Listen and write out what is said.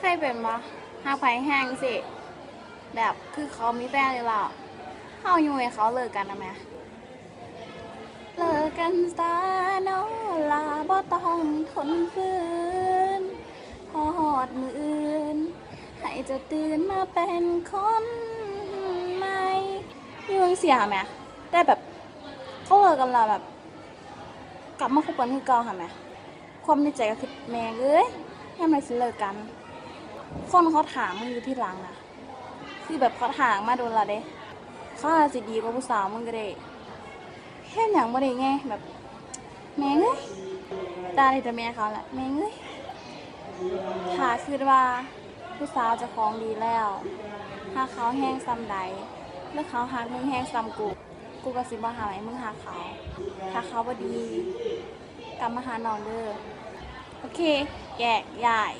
เคยเป็นบ่หาไผแห้งสิ แบบคือเขามีแฟนเลยล่ะเฮาอยู่ให้เขาเลิกกันนะแม่เลิกกันซะเนาะลาบ่ต้องทนฝืนพอหอดมืออื่น ให้จะตื่นมาเป็นคนใหม่อยู่จังเสียแม่แต่แบบเขาเลิกกันแล้วแบบ กลับมาคบกันคือเก่าค่ะแม่ความในใจก็คือแม่เอ้ยยังไงสิเลิกกัน คนเขาถามมึงอยู่ที่หลังนะคือแบบเขาถามมาโดนละเด้เขาอาจจะดีกว่าผู้สาวมึงก็ได้แค่อย่างบ่ได้ไงแบบแม่งเอ้ยตาเลยแต่แม่เขาแหละแม่งเอ้ยถ้าคือว่าผู้สาวจะคลองดีแล้ว ถ้าเขาแห้งซ้ำใดแล้วเขาหักมึงแห้งซ้ำกู กูก็สิบ่หาให้มึงหาเขา ถ้าเขาบ่ดีกลับมาหาน้องเด้อโอเค แยกย้าย